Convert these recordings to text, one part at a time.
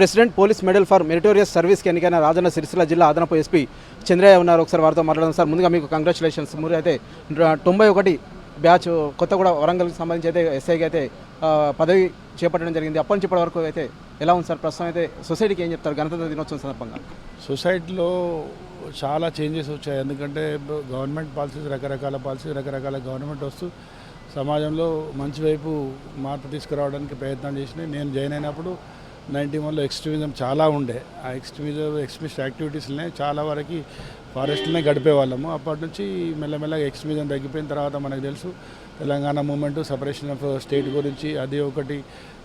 President police medal for meritorious సర్వీస్కి ఎన్నికైన రాజన్న సిరిసిల్ల జిల్లా అదనపు ఎస్పీ చంద్రయ్య ఉన్నారు. ఒకసారి వారితో మాట్లాడడం సార్. ముందుగా మీకు కంగ్రాచులేషన్స్ మీరు అయితే తొంభై ఒకటి బ్యాచ్ కొత్తగూడ వరంగల్కి సంబంధించి అయితే ఎస్ఐకి అయితే పదవి చేపట్టడం జరిగింది. అప్పటి నుంచి ఇప్పటి వరకు అయితే ఎలా ఉంది సార్? ప్రస్తుతం అయితే సొసైటీకి ఏం చెప్తారు? గణతంత్ర దినోత్సవం సందర్భంగా. సొసైటీలో చాలా చేంజెస్ వచ్చాయి. ఎందుకంటే గవర్నమెంట్ పాలసీస్ రకరకాల పాలసీస్ రకరకాల గవర్నమెంట్ వస్తూ సమాజంలో మంచి వైపు మార్పు తీసుకురావడానికి ప్రయత్నం చేసినాయి. నేను జాయిన్ అయినప్పుడు నైన్టీ వన్లో ఎక్స్ట్రీమిజం చాలా ఉండే. ఆ ఎక్స్ట్రీమిజం ఎక్స్ట్రీమిస్ట్ యాక్టివిటీస్నే చాలా వరకు ఫారెస్ట్లోనే గడిపే వాళ్ళము. అప్పటి నుంచి మెల్లమెల్లగా ఎక్స్ట్రీమిజం తగ్గిపోయిన తర్వాత మనకు తెలుసు Telangana movement separation of state గురించి అది ఒకటి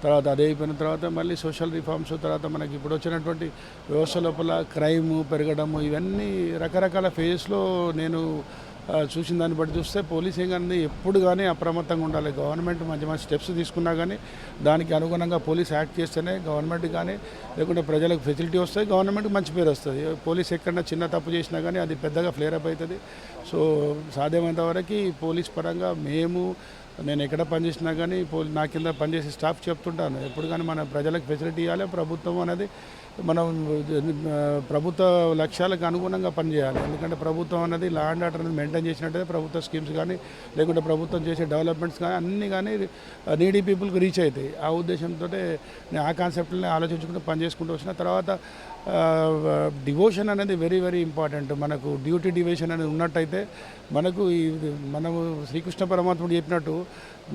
తర్వాత అదే అయిపోయిన తర్వాత మళ్ళీ సోషల్ రిఫార్మ్స్ తర్వాత మనకి ఇప్పుడు వచ్చినటువంటి వ్యవస్థ లోపల క్రైమ్ పెరగడము ఇవన్నీ రకరకాల ఫేజెస్లో నేను చూసిన దాన్ని బట్టి చూస్తే పోలీసింగ్ కానీ ఎప్పుడు కానీ అప్రమత్తంగా ఉండాలి. గవర్నమెంట్ మంచి మంచి స్టెప్స్ తీసుకున్నా కానీ దానికి అనుగుణంగా పోలీస్ యాక్ట్ చేస్తేనే గవర్నమెంట్ కానీ లేకుంటే ప్రజలకు ఫెసిలిటీ వస్తాయి గవర్నమెంట్ మంచి పేరు వస్తుంది. పోలీస్ ఎక్కడన్నా చిన్న తప్పు చేసినా కానీ అది పెద్దగా ఫ్లేరప్ అవుతుంది. సో సాధ్యమైనంత వరకు పోలీస్ పరంగా మేము నేను ఎక్కడ పనిచేసినా కానీ పోలీ నా కింద పనిచేసే స్టాఫ్ చెప్తుంటాను. ఎప్పుడు కానీ మన ప్రజలకు ఫెసిలిటీ ఇవ్వాలి ప్రభుత్వం అనేది మనం ప్రభుత్వ లక్ష్యాలకు అనుగుణంగా పనిచేయాలి. ఎందుకంటే ప్రభుత్వం అనేది లా అండ్ ఆర్డర్ అనేది మెయింటైన్ చేసినట్టయితే ప్రభుత్వ స్కీమ్స్ కానీ లేకుంటే ప్రభుత్వం చేసే డెవలప్మెంట్స్ కానీ అన్నీ కానీ నీడీ పీపుల్కి రీచ్ అవుతాయి. ఆ ఉద్దేశంతో నేను ఆ కాన్సెప్ట్ని ఆలోచించుకుంటూ పనిచేసుకుంటూ వచ్చిన తర్వాత డివోషన్ అనేది వెరీ వెరీ ఇంపార్టెంట్. మనకు డ్యూటీ డివోషన్ అనేది ఉన్నట్టయితే మనకు ఈ మనము శ్రీకృష్ణ పరమాత్ముడు చెప్పినట్టు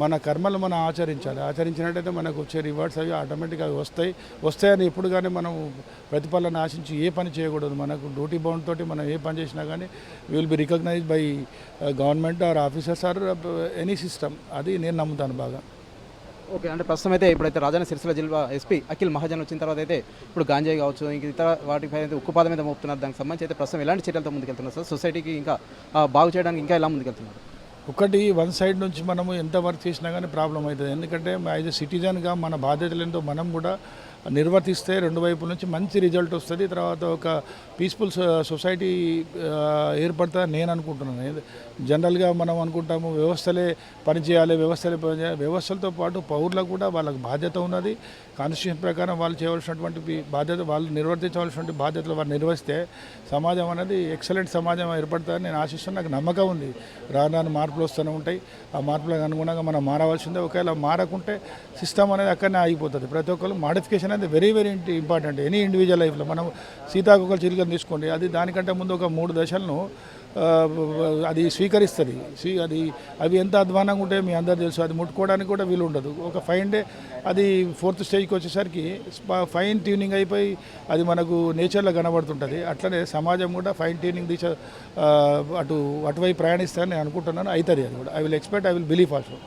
మన కర్మలు మనం ఆచరించాలి. ఆచరించినట్టయితే మనకు వచ్చే రివార్డ్స్ అవి ఆటోమేటిక్గా వస్తాయి. వస్తాయని ఎప్పుడు కానీ మనం ప్రతిఫలాన్ని ఆశించి ఏ పని చేయకూడదు. మనకు డ్యూటీ బౌండ్ తోటి మనం ఏ పని చేసినా కానీ will be recognise by government or officers or any system అది నేను నమ్ముతాను బాగా. ఓకే అంటే ప్రస్తుతం అయితే ఇప్పుడైతే రాజన్న సిరిసిల్ల జిల్లా ఎస్పీ అఖిల్ మహాజన్ వచ్చిన తర్వాత అయితే ఇప్పుడు గాంజాయి కావచ్చు ఇంక ఇతర వాటిపై అయితే ఉక్కుపాద మీద మోపుతున్నారు. దానికి సంబంధించి అయితే ప్రస్తుతం ఎలాంటి చర్యలతో ముందుకెళ్తున్నారు సార్? సొసైటీకి ఇంకా బాగు చేయడానికి ఇంకా ఎలా ముందుకెళ్తున్నారు? ఒకటి వన్ సైడ్ నుంచి మనము ఎంత వర్క్ చేసినా కానీ ప్రాబ్లం అవుతుంది. ఎందుకంటే యాజ్ ఎ సిటిజన్గా మన బాధ్యతలు ఏంటో మనం కూడా నిర్వర్తిస్తే రెండు వైపుల నుంచి మంచి రిజల్ట్ వస్తుంది. తర్వాత ఒక పీస్ఫుల్ సొసైటీ ఏర్పడతా నేను అనుకుంటున్నాను. జనరల్గా మనం అనుకుంటాము వ్యవస్థలే పనిచేయాలి వ్యవస్థలే పనిచేయాలి వ్యవస్థలతో పాటు పౌరులకు కూడా వాళ్ళకి బాధ్యత ఉన్నది. కాన్స్టిట్యూషన్ ప్రకారం వాళ్ళు చేయవలసినటువంటి బాధ్యత వాళ్ళు నిర్వర్తించవలసినటువంటి బాధ్యతలు వారు నిర్వహిస్తే సమాజం అనేది ఎక్సలెంట్ సమాజం ఏర్పడతారని నేను ఆశిస్తున్నాను నాకు నమ్మకం ఉంది. రాను రాను మార్పులు వస్తూనే ఉంటాయి. ఆ మార్పులకు అనుగుణంగా మనం మారవలసిందే. ఒకవేళ మారకుంటే సిస్టమ్ అనేది అక్కడనే ఆగిపోతుంది. ప్రతి ఒక్కరు మాడిఫికేషన్ అనేది very very important any individual లైఫ్లో మనం సీతాకోకలు చిలుకలు తీసుకోండి. అది దానికంటే ముందు ఒక మూడు దశలను అది స్వీకరిస్తుంది. స్వీ అది అవి ఎంత అధ్వానంగా ఉంటే మీ అందరు తెలుసు అది ముట్టుకోవడానికి కూడా వీలు ఉండదు. ఒక ఫైవ్ డే అది ఫోర్త్ స్టేజ్కి వచ్చేసరికి ఫైన్ ట్యూనింగ్ అయిపోయి అది మనకు నేచర్లో కనబడుతుంటుంది. అట్లనే సమాజం కూడా ఫైన్ ట్యూనింగ్ దిశ అటు అటువైపు ప్రయాణిస్తారని నేను అనుకుంటున్నాను. అవుతుంది అది కూడా. I will expect I will believe also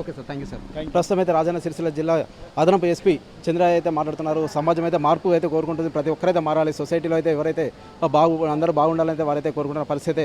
okay sir. Thank you sir ప్రస్తుతం అయితే రాజన్న సిరిసిల్ల జిల్లా అదనపు ఎస్పీ చంద్ర అయితే మాట్లాడుతున్నారు. సమాజం అయితే మార్పు అయితే కోరుకుంటుంది. ప్రతి ఒక్కరైతే మారాలి. సొసైటీలో అయితే ఎవరైతే బాగు అందరూ బాగుండాలైతే వారైతే కోరుకుంటున్న పరిస్థితి